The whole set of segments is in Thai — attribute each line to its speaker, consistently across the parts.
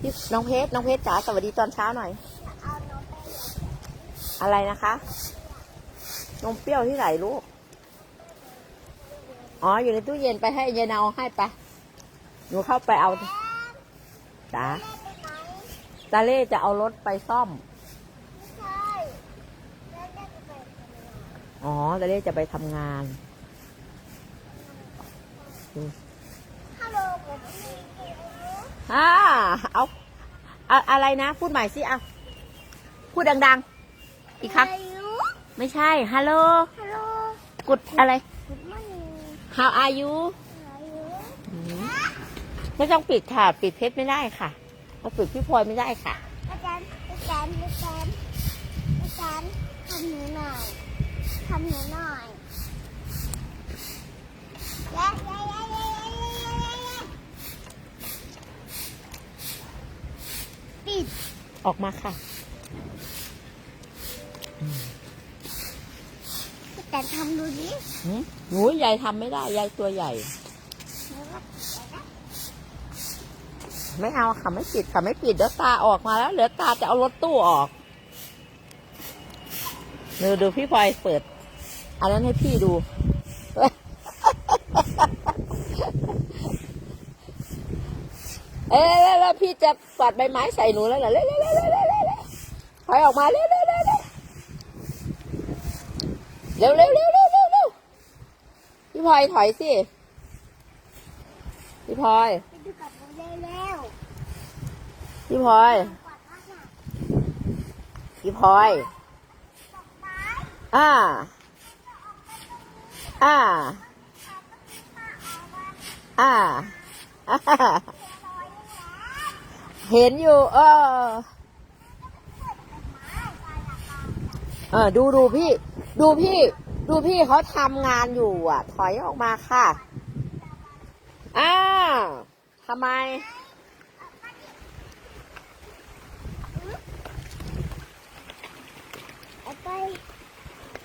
Speaker 1: พี่น้องเพชรน้องเพชรจ๋าสวัสดีตอนเช้าหน่อย
Speaker 2: อะ
Speaker 1: ไรนะคะ นมเปรี้ยวที่ไหนลูก อ๋ออยู่ในตู้เย็นไปให้ยายเนาให้ไป หนูเข้าไปเอาจ๋าตาเล่จะเอารถไปซ่อม อ๋อตาเล่จะไปทำงาน
Speaker 2: ฮัลโหลผมมี
Speaker 1: อ่าเอาเอาอะไรนะ พูดใหม่สิเอาพูดดัง ๆ อีกครั้ง
Speaker 2: อายุ
Speaker 1: ไม่ใช่ ฮัลโหล
Speaker 2: ฮัลโหล
Speaker 1: กุดอะไร
Speaker 2: คุณมัน
Speaker 1: How are you
Speaker 2: อายุ
Speaker 1: ไม่ต้องปิดค่ะ ปิดเพชรไม่ได้ค่ะเอาปิดพี่พลอยไม่ได้ค่ะ
Speaker 2: อาจารย์อาจารย์อาจารย์อาจารย์ทำหนูหน่อยทำหนูหน่อยเย้เย้เย้เย้เย้เย้เย้เย้เย้ปิด
Speaker 1: ออกมาค่ะ
Speaker 2: แต่ทำดูดิ
Speaker 1: หืมหนูยายทำไม่ได้ ยายตัวใหญ่ ไม่เอาค่ะไม่ปิดค่ะไม่ปิดเดี๋ยวตาออกมาแล้วเหลือตาจะเอารถตู้ออกดูดูพี่พลอยเปิด อันนั้นให้พี่ดู เอ้ยแล้วแล้ว พี่จะกวาดใบไม้ใส่หนูแล้วเหรอเร็วเร็วเร็วเร็วเร็วเร็วเร็วถอยออกมาเร็วเร็วเร็วเร็วเร็วเร็วเร็วเร็วเร็วเร็วพี่พลอยถอยสิพี่พลอย
Speaker 2: ไปดูกับหนูเร็ว
Speaker 1: พี่พลอย
Speaker 2: ๆกวาดบ้านน่ะ
Speaker 1: พี่พลอยอ่า อ่า อ่า เห็นอยู่ เออเออดูดูพี่ ดูพี่ ดูพี่เขาทำงานอยู่ อะ ถอยออกมาค่ะอ้าวทำไม
Speaker 2: เอาไป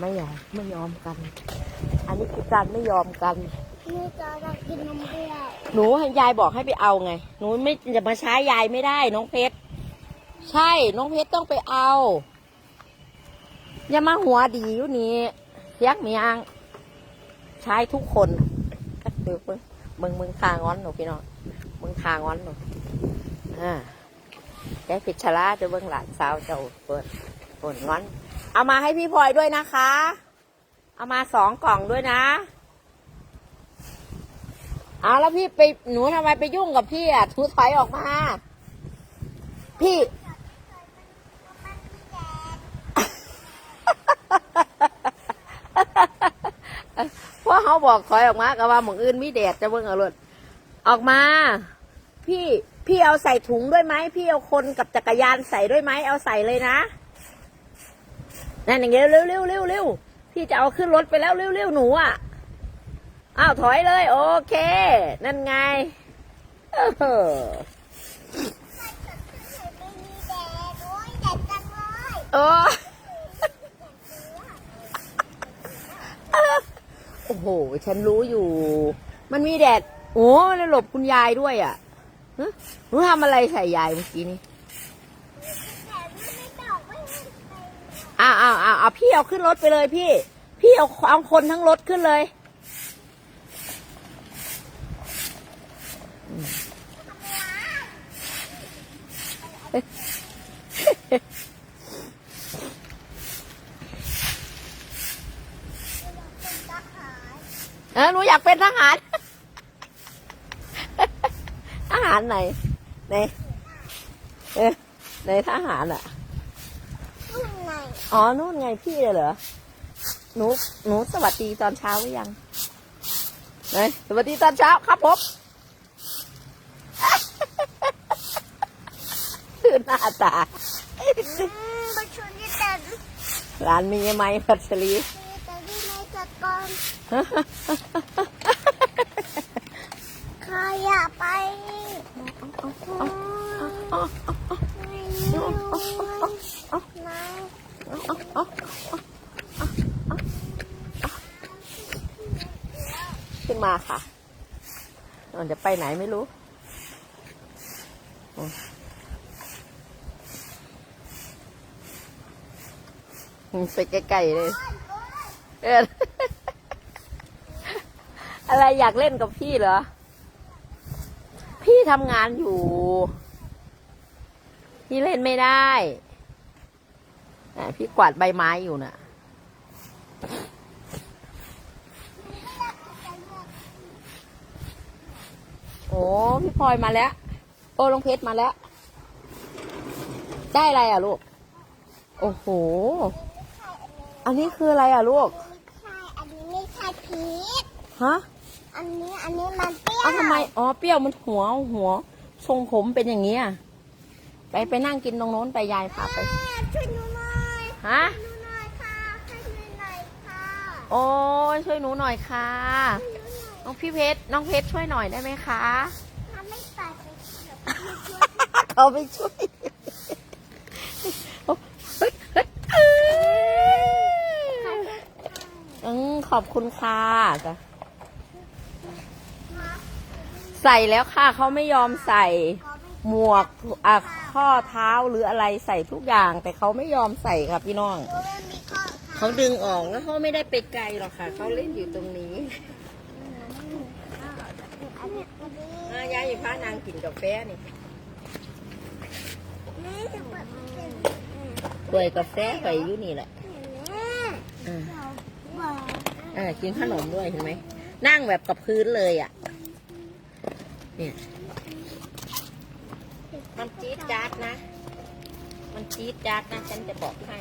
Speaker 1: ไม่ยอมไม่ยอมกัน อันนี้คือการไม่ยอมกัน
Speaker 2: แม่จะอยากกินนมเปรี้ยว
Speaker 1: หนูให้ยายบอกให้ไปเอาไง หนูไม่จะมาใช้ยายไม่ได้ น้องเพชร ใช่ น้องเพชรต้องไปเอา อย่ามาหัวดีอยู่นี่เสียกเมียงใช้ทุกคนดูมึงมึงมึงทางอนหนูพี่น้อง มึงทางอนหนูอ่าแกพิดชราจะเบิ่งหลานสาวเจ้าเปิดเปิดงอน เอามาให้พี่พลอยด้วยนะคะ เอามาสองกล่องด้วยนะ เอาแล้วพี่ไปหนูทำไมไปยุ่งกับพี่อะทูถอยออกมา พี่ว่าเขาบอกถอยออกมาก็ว่าหมองอื่นมีแดดจะเบิ่งเอารถออกมา พี่พี่เอาใส่ถุงด้วยไหมพี่เอาคนกับจักรยานใส่ด้วยไหมเอาใส่เลยนะนั่นอย่างเงี้ยเร็วเร็วเร็วเร็วพี่จะเอาขึ้นรถไปแล้วเร็วเร็วหนูอะ อ้าวถอยเลย โอเค นั่นไงเออ
Speaker 2: โอ้
Speaker 1: โอ้โห ฉันรู้อยู่ มันมีแดด โอ้แล้วหลบคุณยายด้วยอะฮะหนูทำอะไรใส่ยายเมื่อกี้นี้
Speaker 2: อ้า
Speaker 1: วอ้าวอ้าวเอาพี่เอาขึ้นรถไปเลยพี่ พี่เอาเอาคนทั้งรถขึ้นเลย
Speaker 2: เป็นทหาร
Speaker 1: เออหนูอยากเป็นทหาร ทหารไหนไหนเออไหนทหารอะ
Speaker 2: รุ่นไหน
Speaker 1: อ๋อนู่นไงพี่เลยเหรอหนูหนูสวัสดีตอนเช้าหรือยังไหนสวัสดีตอนเช้าครับผมคือ หน้าตา
Speaker 2: อืมไปชวนที่แต่
Speaker 1: ร้านมีไหมพัชรี
Speaker 2: แต่ที่ในจัดก่อนใครอยากไปไม่รู้นะ
Speaker 1: ขึ้นมาค่ะมันจะไปไหนไม่รู้ ใส่ไก่ๆเลยเอออะไรอยากเล่นกับพี่เหรอ พี่ทำงานอยู่ พี่เล่นไม่ได้อ่พี่กวาดใบไม้อยู่น่ะโอ้พี่พลอยมาแล้ว โอ้ลงเพชรมาแล้ว ได้อะไรอะลูก โอ้โห อันนี้คืออะไรอะลูก
Speaker 2: ใช่ อันนี้ไม่ใช่พีช
Speaker 1: ฮะ
Speaker 2: อันนี้อันนี้มันเปรี้ยว
Speaker 1: อ้าวทำไม อ๋อ เปรี้ยวมันหัวหัว ทรงผมเป็นอย่างนี้อะ ไปไปนั่งกินตรงโน้นไปยายพาไป
Speaker 2: แม่ช่วยหนูหน่อย
Speaker 1: ฮะ
Speaker 2: หนูหน่อยค่ะช่วยหนูหน่อยค่ะ
Speaker 1: โอ้ยช่วยหนูหน่อยค่ะ
Speaker 2: ช่วยหนูหน่อย
Speaker 1: น้องพี่เพชร น้องเพชรช่วยหน่อยได้ไหมคะ
Speaker 2: ทำไม่ตัดเลยค่ะ
Speaker 1: เขาไปช่วยเฮ้ยเฮ้ยเอ้ยอืม ขอบคุณค่ะจ้ะใส่แล้วค่ะเขาไม่ยอมใส่หมวกอะข้อเท้าหรืออะไรใส่ทุกอย่าง แต่เขาไม่ยอมใส่ค่ะพี่น้อง
Speaker 2: ตัวมันมีข้อค่ะ
Speaker 1: เขาดึงออกแล้วเขาไม่ได้ไปไกลหรอกค่ะเขาเล่นอยู่ตรงนี้
Speaker 2: อันนี้อันนี้
Speaker 1: อะยายอยู่พานางกินกาแฟนี่
Speaker 2: แม่จะเปิดมันเป็น
Speaker 1: กล้วยกาแฟไปอยู่นี่แหละ
Speaker 2: แม่
Speaker 1: อ่า
Speaker 2: เราบอก
Speaker 1: อ่ากินขนมด้วยเห็นไหม นั่งแบบกับพื้นเลยอะ เนี่ย มันจี๊ดจ๊าดนะ มันจี๊ดจ๊าดนะ ฉันจะบอกให้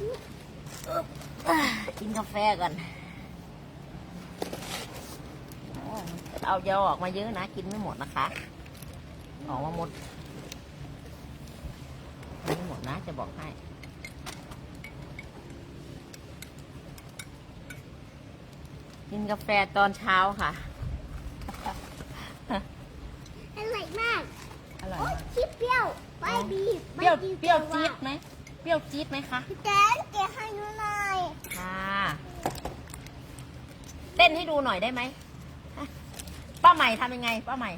Speaker 1: อึ๊บอ่ากินกาแฟก่อนเอาเยาออกมาเยอะนะ กินไม่หมดนะคะ ออกมาหมด ไม่หมดนะ จะบอกให้ กินกาแฟตอนเช้าค่ะ
Speaker 2: อร่อยมาก
Speaker 1: อร่อย
Speaker 2: โอ้ย
Speaker 1: มาก
Speaker 2: ชิปเปรี้ยวไม่ดี
Speaker 1: เปรี้ยว
Speaker 2: ไม่ดี
Speaker 1: เปรี้ยว
Speaker 2: แต่า
Speaker 1: จี๊ดไหมเปรี้ยวจี๊ดไหมคะ
Speaker 2: พี่แจนเกะให้หนูหน่อย
Speaker 1: ค่ะ เต้นให้ดูหน่อยได้ไหมฮะป้าใหม่ทำยังไง ป้าใหม่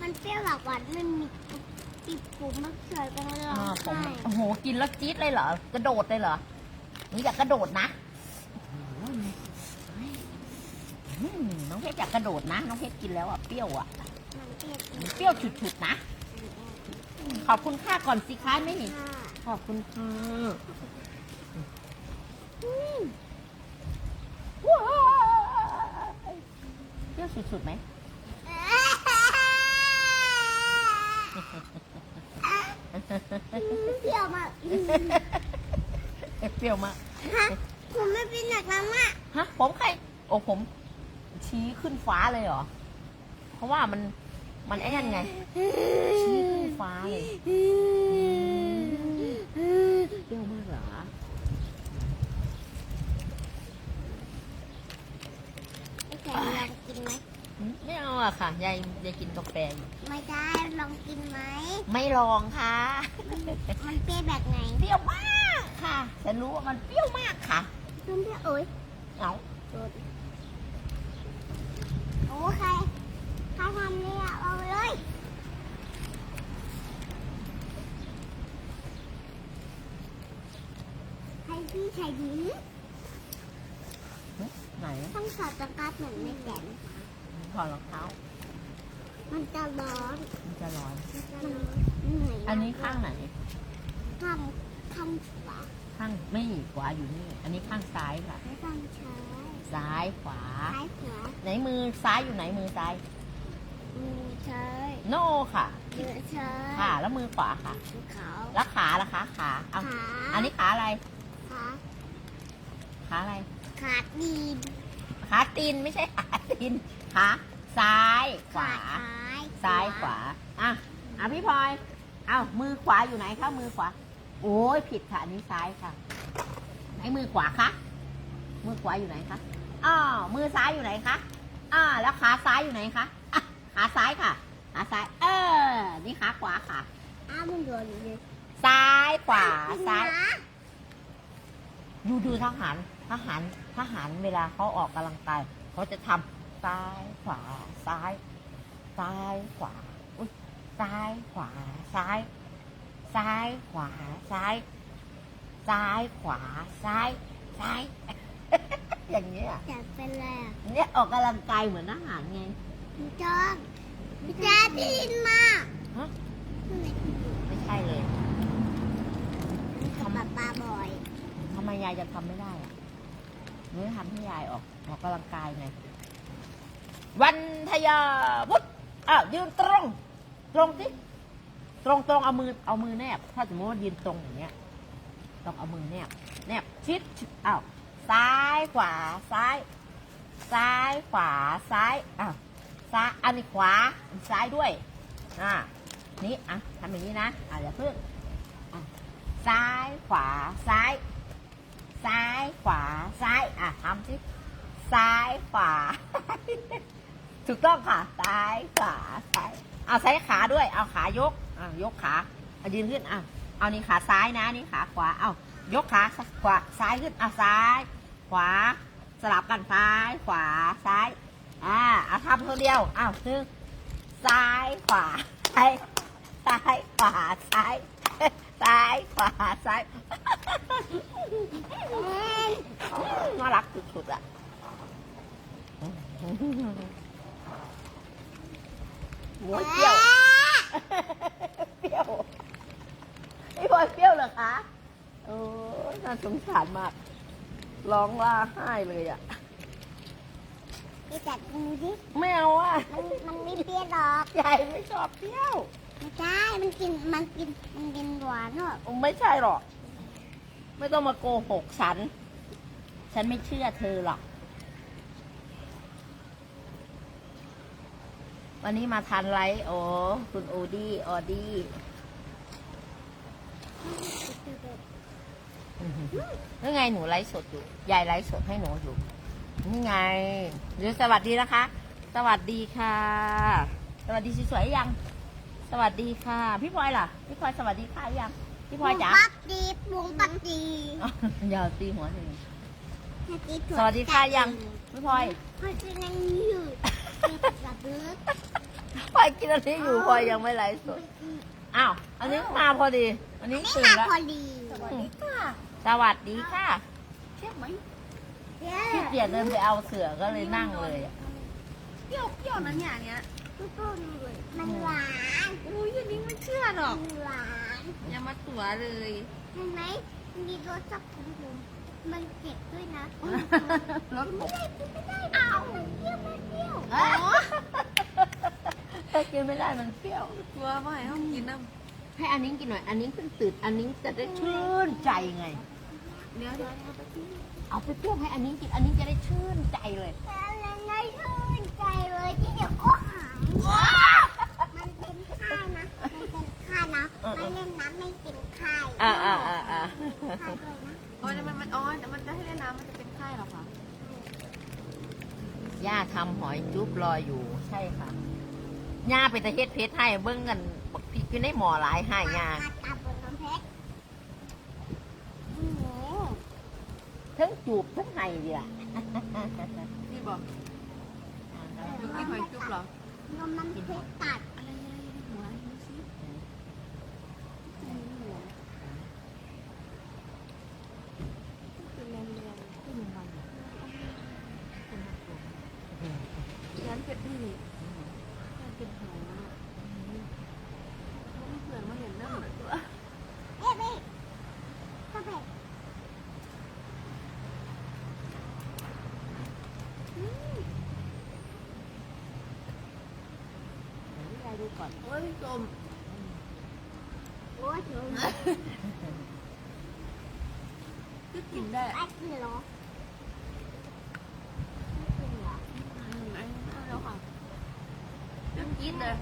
Speaker 2: มันเปรี้ยวหลากหวานมันมี ติดผมมะเขือกันเลย
Speaker 1: อ่าผม
Speaker 2: ใช่
Speaker 1: โอ้โห กินแล้วจี๊ดเลยเหรอ กระโดดเลยเหรอหนูอยากกระโดดนะอืมน้องเพชรอยากกระโดดนะ น้องเพชรกินแล้วอะ เปรี้ยวอะ
Speaker 2: มันเปรี้ยว
Speaker 1: เปรี้ยวฉุดๆนะ ขอบคุณค่าก่อนสิคะไม่นี่
Speaker 2: ค่ะ
Speaker 1: ขอบคุณค่ะ
Speaker 2: อืม
Speaker 1: ว้ายเปรี้ยวสุดๆไหม
Speaker 2: เปรี้ยวมาก
Speaker 1: เปรี้ยวมาก
Speaker 2: ฮะผมไม่เป็นหนักแล้วอะ
Speaker 1: ฮะ ผมใคร โอ้ผม ชี้ขึ้นฟ้าเลยเหรอ เพราะว่ามัน มันไอ้นั่นไง ชี้ขึ้นฟ้าเลย เปรี้ยวมากเหรอ
Speaker 2: ไอ้แขกลองกินไหม
Speaker 1: หืมไม่เอาอะค่ะ ยายยายกินกาแฟอยู่
Speaker 2: ไม่ได้ลองกินไหม
Speaker 1: ไม่ลองค่ะ
Speaker 2: มันเปรี้ยวแบบไหน
Speaker 1: เปรี้ยวมากค่ะฉันรู้ว่ามันเปรี้ยวมากค่ะ
Speaker 2: มันเปรี้ยวโอ้ย
Speaker 1: เอา
Speaker 2: โอ้ใครใครทำเนี่ยเอาเลยใครพี่ใครดิน
Speaker 1: ไหน
Speaker 2: ต้องสอดตะกร้าเหมือนไม่แก่น
Speaker 1: ถอดรองเท้า
Speaker 2: มันจะร้อน
Speaker 1: มันจะร้อน
Speaker 2: มันจะร้อนเหนื่อย
Speaker 1: อันนี้ข้างไหน
Speaker 2: ข้างข้างขวา
Speaker 1: ข้างไม่ขวาอยู่นี่ อันนี้ข้างซ้ายค่ะ
Speaker 2: ไม่ต้องใช้
Speaker 1: ซ้ายขวา
Speaker 2: ซ้ายขวา
Speaker 1: ไหนมือซ้ายอยู่ไหนมือซ้าย
Speaker 2: มือใช้
Speaker 1: โน่ค่ะ
Speaker 2: มือใช้
Speaker 1: ค่ะแล้วมือขวาค่ะ
Speaker 2: ขาว
Speaker 1: แล้วขาล่ะคะขาเอา
Speaker 2: ขา
Speaker 1: อันนี้ขาอะไร
Speaker 2: ขา
Speaker 1: ขาอะไร
Speaker 2: ขาดีน
Speaker 1: ขาตีนไม่ใช่ขาตีน ขาซ้ายขวา
Speaker 2: ซ้าย
Speaker 1: ซ้ายขวา อะ อะพี่พลอย เอามือขวาอยู่ไหนคะมือขวา โอ้ยผิดค่ะอันนี้ซ้ายค่ะ ไหนมือขวาคะ มือขวาอยู่ไหนคะอ้าวมือซ้ายอยู่ไหนคะอ่าแล้วขาซ้ายอยู่ไหนคะอะขาซ้ายค่ะ ขาซ้าย เออ นี่ขาขวาค่ะ
Speaker 2: อ้าวมันโดนเลย
Speaker 1: ซ้ายขวา ซ้าย
Speaker 2: นะ
Speaker 1: ดูดูทหาร ทหาร ทหารเวลาเขาออกกำลังกายเขาจะทำ ซ้ายขวาซ้าย ซ้ายขวาอุ้ยซ้ายขวาซ้าย ซ้ายขวาซ้าย ซ้ายขวาซ้าย ซ้าย อย่างเงี้ย
Speaker 2: อยากเป็นอะไรอะ
Speaker 1: เนี่ยออกกำลังกายเหมือนอาหารไง
Speaker 2: พี่จอมพี่แจ๊ดได้ยินมา
Speaker 1: ฮะไม่ใช่เลย
Speaker 2: ทำแบบปลาบ่อย
Speaker 1: ทำไมยายจะทำไม่ได้อะหนูจะทำให้ยายออกออกกำลังกายไง วันทยาวุฒอ้าวยืนตรง ตรงสิตรงตรงเอามือเอามือแนบ ถ้าสมมติว่ายืนตรงอย่างเงี้ยต้องเอามือแนบ แนบชิดอ้าวซ้ายขวาซ้าย ซ้ายขวาซ้ายอ้าวซ้ายอันนี้ขวาซ้ายด้วยอ่านี่อะทำอย่างนี้นะอะอย่าเพิ่งซ้ายขวาซ้าย ซ้ายขวาซ้ายอะทำสิซ้ายขวา ถูกต้องค่ะซ้ายขวาซ้ายเอาใช้ขาด้วย เอาขายกอะยกขาเอายืนขึ้นอะเอานี่ขาซ้ายนะนี่ขาขวาเอายกขาขวาซ้ายขึ้นเอาซ้าย ขวาสลับกันซ้าย ขวาซ้ายอ่าเอาทำคนเดียวอ้าวหนึ่งซ้ายขวาซ้ายซ้ายขวาซ้ายซ้ายขวาซ้ายน่ารักสุดๆอะ หัวเปรี้ยว เปรี้ยวพี่บอยเปรี้ยวเหรอคะ โอ้ยน่าสงสารมาก ร้องล่าไห้เลยอะ
Speaker 2: พี่จัดดูดิ
Speaker 1: ไม่เอาอะ
Speaker 2: มันมันไม่เปรี้ยวหรอก
Speaker 1: ยายไม่ชอบเปรี้ยว
Speaker 2: ไม่ใช่ มันกิน มันกิน มันกินหวานหรอก
Speaker 1: ไม่ใช่หรอก ไม่ต้องมาโกหกฉัน ฉันไม่เชื่อเธอหรอก วันนี้มาทันไลฟ์โอ้คุณโอดี้ออดี้นี่ไงหนูไลฟ์สดอยู่ยายไลฟ์สดให้หนูอยู่ นี่ไงเดี๋ยวสวัสดีนะคะ สวัสดีค่ะ สวัสดีสวยๆยัง สวัสดีค่ะ พี่พลอยล่ะ พี่พลอยสวัสดีค่ะยัง พี่พลอยจ๋า
Speaker 2: ปักดีปุงปักดี
Speaker 1: อย่าตีหัวหนึ่ง
Speaker 2: ให้ตีถั่
Speaker 1: สวัสดีค่ะยัง พี่พลอย
Speaker 2: พอจะนั่งอยู่มีกับเลือด
Speaker 1: พลอยกินอันนี้อยู่พลอยยังไม่ไลฟ์สดอ้าวอันนี้มาพอดี อันนี้
Speaker 2: ไม่
Speaker 1: ตื่น
Speaker 2: มา
Speaker 1: แล้ว
Speaker 2: พอดี
Speaker 1: สวัสดีค่ะสวัสดีค่ะ
Speaker 2: เทียบไหม
Speaker 1: พี่เกียจเดินไปเอาเสือก็เลยนั่งเลยอะ
Speaker 3: เปรี้ยวเปรี้ยวนะเนี่ยอันเนี้ย
Speaker 2: มันหวาน
Speaker 3: อุ้ยอันนี้ไม่เชื่อหรอก
Speaker 2: มันหวาน
Speaker 3: อย่ามาตัวเลย
Speaker 2: เห็นไหมมีรสจับของผม มันเจ็บด้วยนะ
Speaker 1: รถผม
Speaker 2: ไม่ได้เอามันเปรี้ยวมันเปรี้ยว
Speaker 1: ถ้ากินไม่ได้มันเปรี้ยว
Speaker 3: ตัวว่าให้เขากินน้
Speaker 1: ให้อันนี้กินหน่อย อันนี้เพิ่งตื่น อันนี้จะได้ชื่นใจไงำ
Speaker 3: เดี๋ยวเดี๋ยวเอาไปที่
Speaker 1: เอาไปเปรี้ยวให้อันนี้กิน อันนี้จะได้ชื่นใจเลย
Speaker 2: อะไรไม่ชื่นใจเลยที่เดี๋ยวก็หายมันเป็นไข้นะ มันเป็นไข้นะ ไม่เล่นน้ำไม่กินไข้
Speaker 1: อ่าอ่าอ่าอ่า
Speaker 2: ไข้ด้วยนะ
Speaker 3: โอ้ยมันมันอ๋อเดี๋ยวมันจะให้เล่นน้ำมันจะเป็นไข้เหรอคะ
Speaker 1: ย่าทำหอยจุ๊บรออยู่ใช่ค่ะย่าไปตะเฮ็ดเพชรให้เบิ้งกันบักพริกอยู่ในหมอหลายให้ย่า
Speaker 2: มาตาบนน้ำเพชรโอ้โห
Speaker 1: ทั้งจูบทั้งไห้ดีล่ะ
Speaker 3: นี่บอกลูกกินหอยจุ๊บเหรอน
Speaker 2: มมันเพชรตัด
Speaker 3: อะไรอะไรหัวดูสิเป็นแรงแรงขึ้นวันยันเป็นนี่ยันเป็นหัวมันเผื่อมาเห็นน้ำตัว
Speaker 2: เอ๊ะพี่เข้าไปอืม
Speaker 1: ยายดูก่ อน
Speaker 3: โอ้ยจม
Speaker 2: โอ้ยหนู
Speaker 3: ก็กินได้
Speaker 2: ไอ้กินเหรอไม่กินเหรอ
Speaker 3: อืมอันนี้เอาแล้วค่ะเปรี้ยวจี๊ดเลย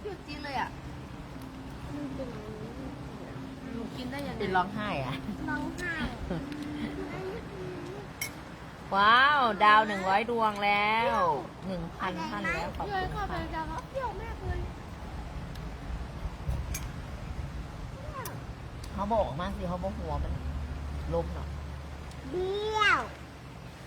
Speaker 3: เปรี้ยวจี๊ดเลยอะ
Speaker 2: ไม่กิน
Speaker 3: หนูกินได้ยังไง
Speaker 1: เป็นร้องไห้อะ
Speaker 2: ร้องไห้
Speaker 1: ว้าว ดาวหนึ่งร้อยดวงแล้วหนึ่งพันท่านแล้วขอบ
Speaker 3: เปรี้
Speaker 1: คุ
Speaker 3: ยว
Speaker 1: ณ
Speaker 3: เข้าไป
Speaker 1: ค่ะ
Speaker 3: จังแล้วเปรี้ยวมากเลย
Speaker 1: เขาบอกมาสิเขาบอกหัวมันลมเนาะ
Speaker 2: เบี้ยว